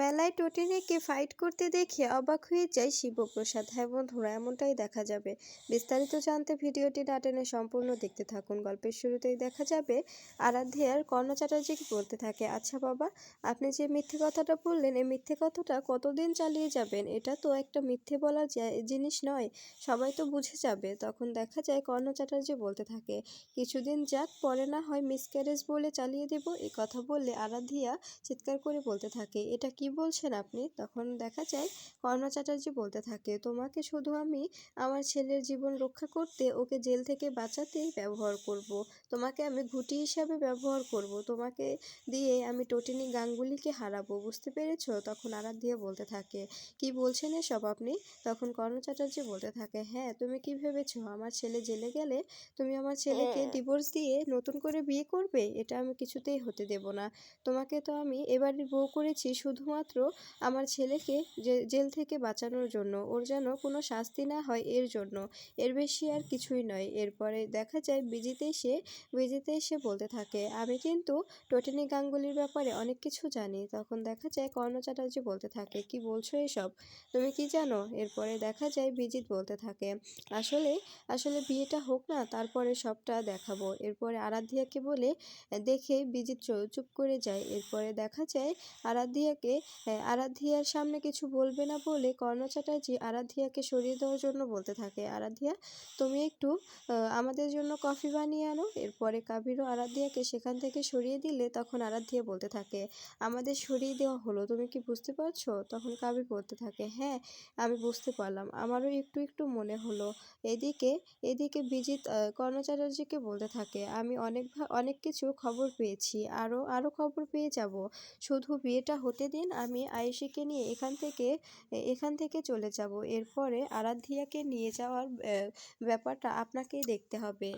মেলায় টোটিনিকে ফাইট করতে দেখে অবাক হয়ে যায় শিবপ্রসাদ। হ্যাঁ বন্ধুরা, এমনটাই দেখা যাবে। বিস্তারিত জানতে ভিডিওটি না টেনে সম্পূর্ণ দেখতে থাকুন। গল্পের শুরুতেই দেখা যাবে আরাধ্যার কর্ণ চ্যাটার্জিকে বলতে থাকে। আচ্ছা বাবা, আপনি যে মিথ্যে কথাটা বললেন, এই মিথ্যে কথাটা কতদিন চালিয়ে যাবেন? এটা তো একটা মিথ্যে বলা জিনিস নয়, সবাই তো বুঝে যাবে। তখন দেখা যায় কর্ণ চ্যাটার্জি বলতে থাকে, কিছুদিন যাক, পরে না হয় মিসক্যারেজ বলে চালিয়ে দেব। এই কথা বললে আরাধ্যা চিৎকার করে বলতে থাকে, এটা কি বলছেন আপনি? তখন দেখা যায় কর্ণ চ্যাটার্জি বলতে থাকে তোমাকে শুধু আমি আমার ছেলের জীবন রক্ষা করতে ওকে জেল থেকে বাঁচাতেই ব্যবহার করব। তোমাকে আমি ঘুটি হিসাবে ব্যবহার করব। তোমাকে দিয়ে আমি টোটিনি গাঙ্গুলিকে হারাবো। বুঝতে পেরেছ? তখন আরাধ্যা বলতে থাকে কি বলছেন এসব আপনি? তখন কর্ণ চ্যাটার্জি বলতে থাকে হ্যাঁ তুমি কি ভেবেছ? আমার ছেলে জেলে গেলে তুমি আমার ছেলেকে ডিভোর্স দিয়ে নতুন করে বিয়ে করবে? এটা আমি কিছুতেই হতে দেব না। তোমাকে তো আমি এবারের বউ করেছি শুধুমাত্র আমার ছেলেকে জেল থেকে বাঁচানোর জন্য। ওর যেন কোনো শাস্তি না হয় এর জন্য। এর বেশি আর কিছুই নয়। এরপরে দেখা যায় বিজিতে এসে বিজিতে এসে বলতে থাকে, আমি কিন্তু টোটেনি গাঙ্গুলির ব্যাপারে অনেক কিছু জানি। তখন দেখা যায় কর্ণ চ্যাটার্জি বলতে থাকে, কি বলছো এসব? তুমি কি জানো? এরপরে দেখা যায় বিজিত বলতে থাকে, আসলে আসলে বিয়েটা হোক না, তারপরে সবটা দেখাবো। এরপরে আরাধ্যাকে বলে, দেখে বিজিত চুপ করে যায়। এরপরে দেখা যায় আরাধ্যাকে আরাধ্যার সামনে কিছু বলবে না বলে কর্ণ চ্যাটার্জি আরাধ্যাকে সরিয়ে দেওয়ার জন্য বলতে থাকে, আরাধ্যা, তুমি একটু আমাদের জন্য কফি বানিয়ে আনো। এরপরে কাবিরও আরাধ্যাকে সেখান থেকে সরিয়ে দিলে তখন আরাধ্যা বলতে থাকে, আমাদের সরিয়ে দেওয়া হলো, তুমি কি বুঝতে পারছ? তখন কাবির বলতে থাকে হ্যাঁ আমি বুঝতে পারলাম, আমারও একটু একটু মনে হলো। এদিকে এদিকে বিজিত কর্ণ চ্যাটার্জিকে বলতে থাকে, আমি অনেক অনেক কিছু খবর পেয়েছি আরও আরও খবর পেয়ে যাব। শুধু বিয়েটা হতে দিন আমি আয়েশিকে নিয়ে এখান থেকে এখান থেকে চলে যাব। এরপরে আরাধ্যাকে নিয়ে যাওয়ার ব্যাপারটা আপনাকেই দেখতে হবে।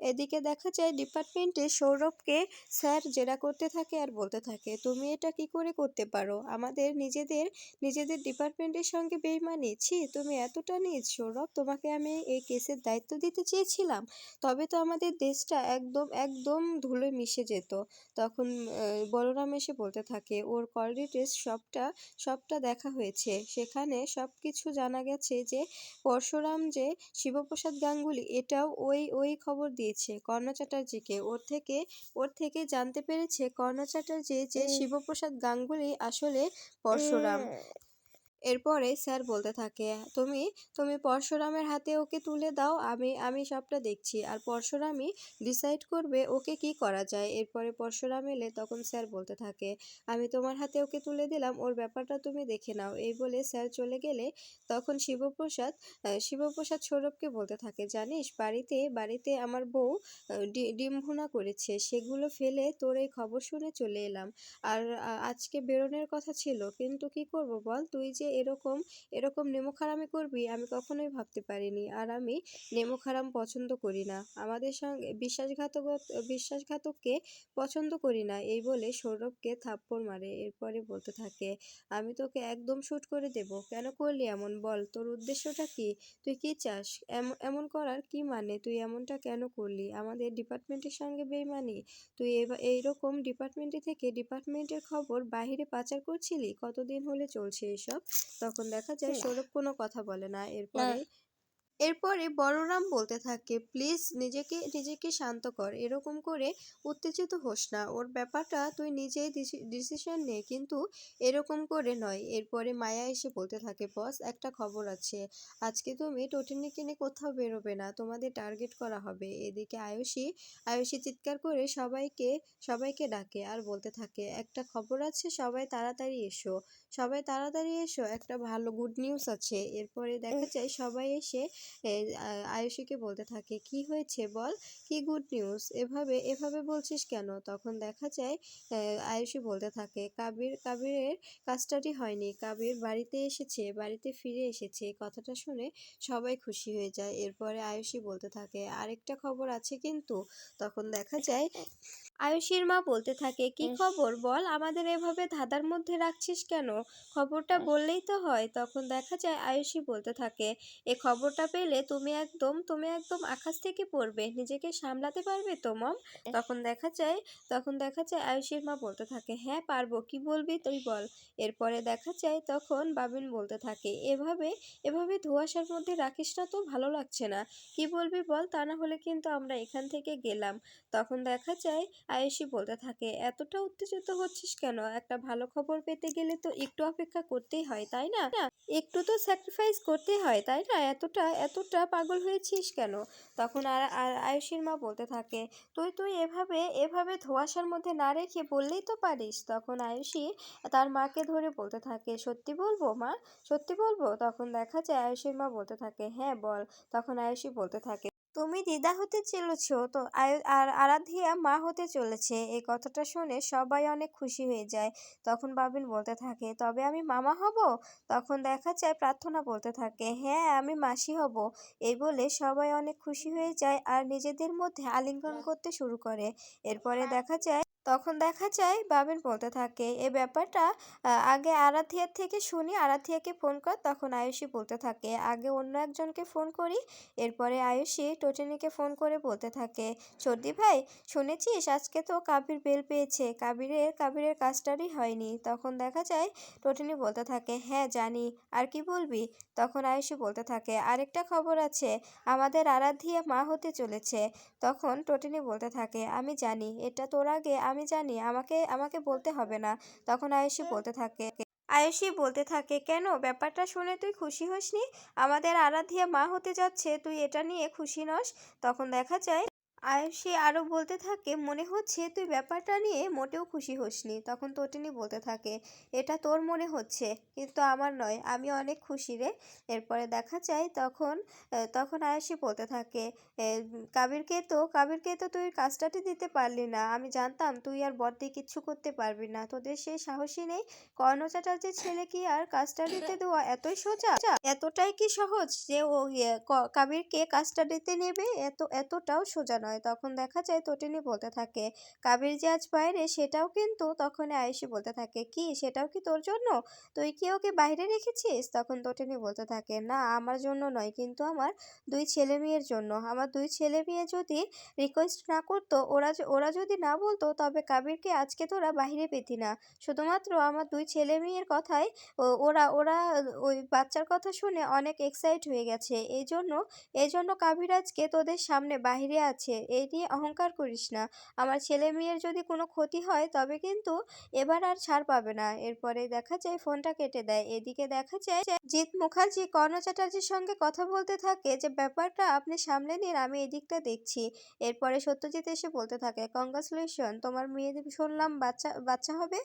এদিকে দেখা যায় ডিপার্টমেন্টে সৌরভকে, স্যার, জেরা করতে থাকে আর বলতে থাকে। তুমি এটা কি করে করতে পারো? আমাদের নিজেদের নিজেদের ডিপার্টমেন্টের সঙ্গে বেইমানি। ছি, তুমি এতটা নিজ। সৌরভ, তোমাকে আমি এই কেসের দায়িত্ব দিতে চেয়েছিলাম। তবে তো আমাদের দেশটা একদম একদম ধুলোয় মিশে যেত। তখন বলরাম এসে বলতে থাকে, ওর কোয়ালিটিস সবটা সবটা দেখা হয়েছে। সেখানে সব কিছু জানা গেছে যে, পরশুরাম যে শিবপ্রসাদ গাঙ্গুলি, এটাও ওই ওই খবর দিয়ে দিয়েছে। কর্ণ চ্যাটার্জিকে ওর থেকে ওর থেকে জানতে পেরেছে কর্ণ চ্যাটার্জি যে শিবপ্রসাদ গাঙ্গুলি আসলে পরশুরাম। এরপরে স্যার বলতে থাকে, তুমি তুমি পরশুরামের হাতে ওকে তুলে দাও, আমি আমি সবটা দেখছি। আর পরশুরামই ডিসাইড করবে ওকে কি করা যায়। এরপরে পরশুরাম এলে তখন স্যার বলতে থাকে, আমি তোমার হাতে ওকে তুলে দিলাম, ওর ব্যাপারটা তুমি দেখে নাও। এই বলে স্যার চলে গেলে তখন শিবপ্রসাদ শিবপ্রসাদ সৌরভকে বলতে থাকে, জানিস, বাড়িতে বাড়িতে আমার বউ ডিম ভুনা করেছে, সেগুলো ফেলে তোর এই খবর শুনে চলে এলাম। আর আজকে বেরোনোর কথা ছিল, কিন্তু কি করব বল? তুই যে এরকম এরকম নেমোখারামি করবি, আমি কখনোই ভাবতে পারিনি। আর আমি নেমো খারাম পছন্দ করি না। আমাদের সঙ্গে বিশ্বাসঘাতক, বিশ্বাসঘাতককে পছন্দ করি না। এই বলে সৌরভকে থাপ্পড় মারে, এরপরে বলতে থাকে, আমি তোকে একদম শ্যুট করে দেব। কেন করলি এমন? বল, তোর উদ্দেশ্যটা কি? তুই কি চাস? এমন করার কি মানে? তুই এমনটা কেন করলি? আমাদের ডিপার্টমেন্টের সঙ্গে বেইমানি? তুই এইরকম ডিপার্টমেন্টে থেকে ডিপার্টমেন্টের খবর বাহিরে পাচার করছিলি? কতদিন হলে চলছে এসব? তখন দেখা যায় সৌরভ কোনো কথা বলে না। এরপরে এরপরে বড়রাম বলতে থাকে, প্লিজ নিজেকে নিজেকে শান্ত কর। এরকম করে উত্তেজিত হোস না। ওর ব্যাপারটা তুই নিজেই ডিসিশন নে, কিন্তু এরকম করে নয়। এরপরে মায়া এসে বলতে থাকে, বস, একটা খবর আছে। আজকে তুমি টোটিনিকে কিনে কোথাও বেরোবে না। তোমাদের টার্গেট করা হবে। এদিকে আয়ুষী আয়ুষী চিৎকার করে সবাইকে সবাইকে ডাকে আর বলতে থাকে, একটা খবর আছে, সবাই তাড়াতাড়ি এসো। সবাই তাড়াতাড়ি এসো, একটা ভালো গুড নিউজ আছে। এরপরে দেখা যায় সবাই এসে আয়ুষীকে বলতে থাকে কি হয়েছে বল? কি গুড নিউজ এভাবে এভাবে বলছিস কেন? তখন দেখা যায় আয়ুষী বলতে থাকে কাবির কাবিরের কাজটাটি হয়নি। কাবির বাড়িতে এসেছে বাড়িতে ফিরে এসেছে। কথাটা শুনে সবাই খুশি হয়ে যায়। এরপরে আয়ুষী বলতে থাকে আরেকটা খবর আছে কিন্তু। তখন দেখা যায় আয়ুষীর মা বলতে থাকে কি খবর বল? আমাদের এভাবে ধাঁধার মধ্যে রাখছিস কেন? খবরটা বললেই তো হয়। তখন দেখা যায় আয়ুষী বলতে থাকে এ খবরটা পেয়ে পেলে তুমি একদম তুমি একদম আকাশ থেকে পড়বে। নিজেকে সামলাতে পারবে তো মম? তখন দেখা যায় তখন দেখা যায় আয়ুষের মা বলতে থাকে হ্যাঁ পারব কি বলবি তুই বল। এরপরে দেখা যায় তখন বাবিন বলতে থাকে এভাবে এভাবে ধোঁয়াশার মধ্যে রাখিস না তো ভালো লাগছে না। কি বলবি বল তা না হলে কিন্তু আমরা এখান থেকে গেলাম। তখন দেখা যায় আয়ুষী বলতে থাকে এতটা উত্তেজিত হচ্ছিস কেন? একটা ভালো খবর পেতে গেলে তো একটু অপেক্ষা করতেই হয় তাই না? একটু তো স্যাক্রিফাইস করতে হয় তাই না? এতটা এতটা পাগল হয়েছিস কেন? তখন আর আর আয়ুষীর মা বলতে থাকে, তুই তুই এভাবে এভাবে ধোয়াশার মধ্যে না রেখে বললেই তো পারিস। তখন আয়ুষী তার মাকে ধরে বলতে থাকে, সত্যি বলব মা? সত্যি বলব? তখন দেখা যায় আয়ুষীর মা বলতে থাকে হ্যাঁ বল। তখন আয়ুষী বলতে থাকে তুমি দিদা হতে চলেছ তো? আর আরাধিয়া মা হতে চলেছে। এই কথাটা শুনে সবাই অনেক খুশি হয়ে যায়। তখন বাবিন বলতে থাকে তবে আমি মামা হব? তখন দেখা যায় প্রার্থনা বলতে থাকে হ্যাঁ আমি মাসি হব। এই বলে সবাই অনেক খুশি হয়ে যায় আর নিজেদের মধ্যে আলিঙ্গন করতে শুরু করে। এরপরে দেখা যায় তখন দেখা যায় বাবিন বলতে থাকে। এ ব্যাপারটা আগে আরাধিয়ার থেকে শুনি, আরাধিয়াকে ফোন কর, তখন আয়ুষী বলতে থাকে। আগে অন্য একজনকে ফোন করি, এরপরে আয়ুষী টটিনিকে ফোন করে বলতে থাকে, সর্দি ভাই, শুনেছিস? আজকে তো কাবির বেল পেয়েছে। কাবিরের কাবিরের কাজটারই হয়নি। তখন দেখা যায় টটিনি বলতে থাকে হ্যাঁ জানি। আর কি বলবি? তখন আয়ুষী বলতে থাকে, আরেকটা খবর আছে। আমাদের আরাধিয়া মা হতে চলেছে। তখন টটিনি বলতে থাকে, আমি জানি। এটা তোর আগে আমি জানি আমাকে আমাকে বলতে হবে না। তখন আয়ুষী বলতে থাকে আয়ুষী বলতে থাকে কেন? ব্যাপারটা শুনে তুই খুশি হসনি? আমাদের আরাধিয়া মা হতে যাচ্ছে তুই এটা নিয়ে খুশি নস? তখন দেখা যায় আয়ুষী আরও বলতে থাকে মনে হচ্ছে তুই ব্যাপারটা নিয়ে মোটেও খুশি হসনি। তখন তটিনী বলতে থাকে এটা তোর মনে হচ্ছে কিন্তু আমার নয় আমি অনেক খুশি রে। এরপরে দেখা যায় তখন তখন আয়ুষী বলতে থাকে কাবিরকে তো কাবিরকে তো তুই কাজটাটি দিতে পারলি না। আমি জানতাম তুই আর বড়দি কিচ্ছু করতে পারবি না। তোদের সেই সাহসী নেই। কর্ণ চ্যাটার্জির ছেলে কি আর কাজটা দিতে দেওয়া এতই সোজা? এতটাই কি সহজ যে ও ইয়ে, কাবিরকে কাজটা দিতে নেবে? এত এতটাও সোজা নয়। তখন দেখা যায় তটিনী বলতে থাকে, কাবির যে আজ বাইরে, সেটাও কিন্তু তখন আয়ুষী বলতে থাকে। কি? সেটাও কি তোর জন্য? তুই কি ওকে বাইরে রেখেছিস? তখন তটিনী বলতে থাকে, না, আমার জন্য নয়, কিন্তু আমার দুই ছেলে মেয়ের জন্য। আমার দুই ছেলে মেয়ে যদি রিকোয়েস্ট না করতো, ওরা ওরা যদি না বলতো, তবে কাবিরকে আজকে তোরা বাইরে পেতি না। শুধুমাত্র আমার দুই ছেলে মেয়ের কথাই ওরা ওরা ওই বাচ্চার কথা শুনে অনেক এক্সাইট হয়ে গেছে। এই জন্য এই জন্য কাবির আজকে তোদের সামনে বাইরে আছে। এই নিয়ে অহংকার করিস না। আমার ছেলে মেয়ের যদি কোনো ক্ষতি হয়, তবে কিন্তু এবার আর ছাড় পাবে না। এরপরে দেখা যায় ফোনটা কেটে দেয়। এদিকে দেখা যায় জিৎ মুখার্জি, কর্ণ চ্যাটার্জির সঙ্গে কথা বলতে থাকে যে, ব্যাপারটা আপনি সামলে নিন, আমি এদিকটা দেখছি। এরপরে সত্যজিৎ এসে বলতে থাকে, কংগ্রাচুলেশন, তোমার মেয়ে শুনলাম বাচ্চা বাচ্চা হবে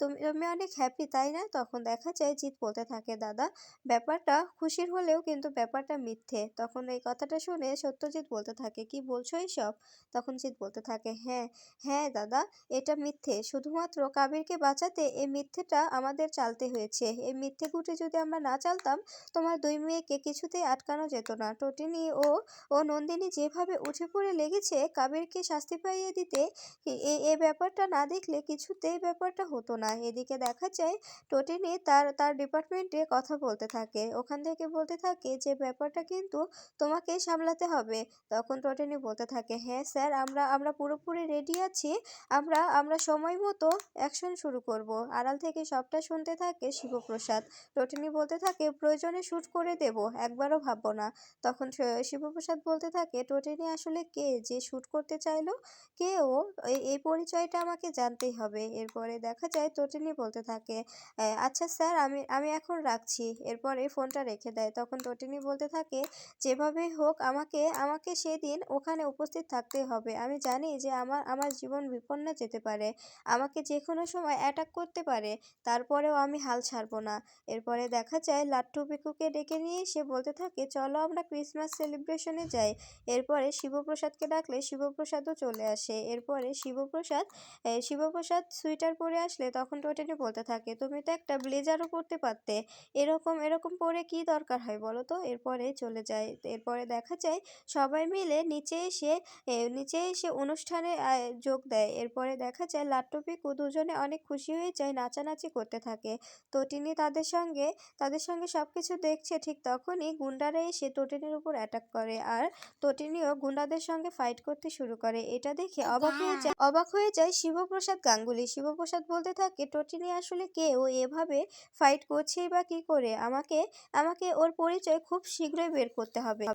তুমি তুমি অনেক হ্যাপি তাই না? তখন দেখা যায় জিৎ বলতে থাকে, দাদা, ব্যাপারটা খুশির হলেও কিন্তু ব্যাপারটা মিথ্যে। তখন এই কথাটা শুনে সত্যজিৎ বলতে থাকে, কি বলছো এইসব তখন জিৎ বলতে থাকে হ্যাঁ হ্যাঁ দাদা, এটা মিথ্যে। শুধুমাত্র কাবিরকে বাঁচাতে এই মিথ্যেটা আমাদের চালতে হয়েছে। এই মিথ্যে গুটে যদি আমরা না চালতাম, তোমার দুই মেয়েকে কিছুতেই আটকানো যেত না। টটিনি ও ও নন্দিনী যেভাবে উঠে পড়ে লেগেছে, কাবিরকে শাস্তি পাইয়ে দিতে এ ব্যাপারটা না দেখলে কিছুতেই ব্যাপারটা হতো না। এদিকে দেখা যায়, টোটিনি তার তার ডিপার্টমেন্টে কথা বলতে থাকে। ওখান থেকে বলতে থাকে যে, ব্যাপারটা কিন্তু তোমাকে সামলাতে হবে। তখন টোটিনি বলতে থাকে হ্যাঁ স্যার, আমরা আমরা পুরোপুরি রেডি আছি। আমরা আমরা সময় মতো অ্যাকশন শুরু করব। আড়াল থেকে সবটা শুনতে থাকে শিবপ্রসাদ। টোটিনি বলতে থাকে, প্রয়োজনে শ্যুট করে দেব, একবারও ভাববো না। তখন শিবপ্রসাদ বলতে থাকে টোটিনি আসলে কে যে শ্যুট করতে চাইলো? কে ও? এই পরিচয়টা আমাকে জানতেই হবে। এরপরে দেখা যায় তটিনী বলতে থাকে আচ্ছা স্যার, আমি আমি এখন রাখছি। এরপরে ফোনটা রেখে দেয়। তখন তটিনী বলতে থাকে যেভাবে হোক, আমাকে আমাকে সেদিন ওখানে উপস্থিত থাকতে হবে। আমি জানি যে আমার আমার জীবন বিপন্ন যেতে পারে। আমাকে যে কোনো সময় অ্যাটাক করতে পারে। তারপরেও আমি হাল ছাড়বো না। এরপরে দেখা যায়, লাট্টু পিকুকে ডেকে নিয়ে সে বলতে থাকে, চলো আমরা ক্রিসমাস সেলিব্রেশনে যাই। এরপরে শিবপ্রসাদকে ডাকলে শিবপ্রসাদও চলে আসে। এরপরে শিবপ্রসাদ শিবপ্রসাদ সুইটার পরে আসলে তখন টোটেনি বলতে থাকে, তুমি তো একটা ব্লেজারও পরতে পারতে। এরকম এরকম পরে কি দরকার হয় বলো তো? এরপরে চলে যায়। এরপরে দেখা যায়, সবাই মিলে নিচে এসে নিচে নিচে এসে অনুষ্ঠানে যোগ দেয়। এরপরে দেখা যায় লাট্টু পিকু দুজনে অনেক খুশি হয়ে যায় নাচানাচি করতে থাকে। তটিনী তাদের সঙ্গে তাদের সঙ্গে সব কিছু দেখছে ঠিক তখনই গুন্ডারা এসে তটিনীর উপর অ্যাটাক করে আর তটিনীও গুন্ডাদের সঙ্গে ফাইট করতে শুরু করে। এটা দেখে অবাক হয়ে যায় অবাক হয়ে যায় শিবপ্রসাদ গাঙ্গুলি। শিবপ্রসাদ বলতে থাকে টটিনী আসলে কে? ও এভাবে ফাইট করছে বা কি করে? আমাকে আমাকে ওর পরিচয় খুব শীঘ্রই বের করতে হবে।